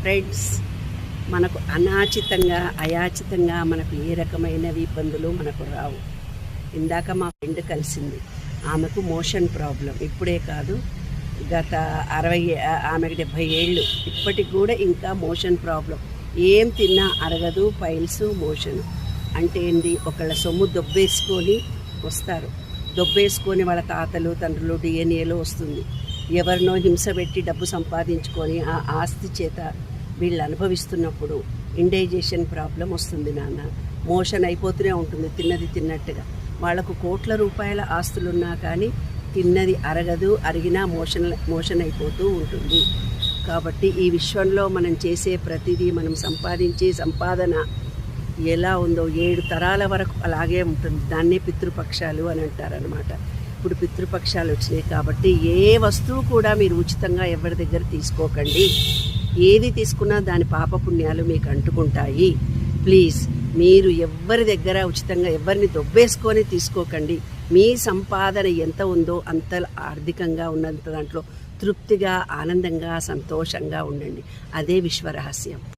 Friends మనకు అనాచితంగా అయాచితంగా మనకు ఏ రకమైన ఇబ్బందులు మనకు రావు. ఇందాక మా ఫ్రెండ్ కలిసింది. ఆమెకు మోషన్ ప్రాబ్లం. ఇప్పుడే కాదు గత అరవై ఆమెకు డెబ్భై ఏళ్ళు. ఇప్పటికి కూడా ఇంకా మోషన్ ప్రాబ్లం. ఏం తిన్నా అరగదు పైల్స్ మోషన్. అంటే ఏంది? ఒకళ్ళ సొమ్ము దొబ్బేసుకొని వస్తారు. దొబ్బేసుకొని వాళ్ళ తాతలు తండ్రులు డిఎన్ఏలో వస్తుంది. ఎవరినో హింస పెట్టి డబ్బు సంపాదించుకొని ఆ ఆస్తి చేత వీళ్ళు అనుభవిస్తున్నప్పుడు ఇండైజేషన్ ప్రాబ్లం వస్తుంది నాన్న. మోషన్ అయిపోతూనే ఉంటుంది తిన్నది తిన్నట్టుగా. వాళ్ళకు కోట్ల రూపాయల ఆస్తులున్నా కానీ తిన్నది అరగదు అరిగినా మోషన్ మోషన్ అయిపోతూ ఉంటుంది. కాబట్టి ఈ విశ్వంలో మనం చేసే ప్రతిదీ మనం సంపాదించే సంపాదన ఎలా ఉందో ఏడు తరాల వరకు అలాగే ఉంటుంది. దాన్నే పితృపక్షాలు అని అంటారనమాట ఇప్పుడు పితృపక్షాలు వచ్చినాయి కాబట్టి ఏ వస్తువు కూడా మీరు ఉచితంగా ఎవరి దగ్గర తీసుకోకండి. ఏది తీసుకున్నా దాని పాపపుణ్యాలు మీకు అంటుకుంటాయి. ప్లీజ్ మీరు ఎవ్వరి దగ్గర ఉచితంగా ఎవరిని దొబ్బేసుకొని తీసుకోకండి. మీ సంపాదన ఎంత ఉందో అంత ఆర్థికంగా ఉన్నంత దాంట్లో తృప్తిగా ఆనందంగా సంతోషంగా ఉండండి. అదే విశ్వరహస్యం.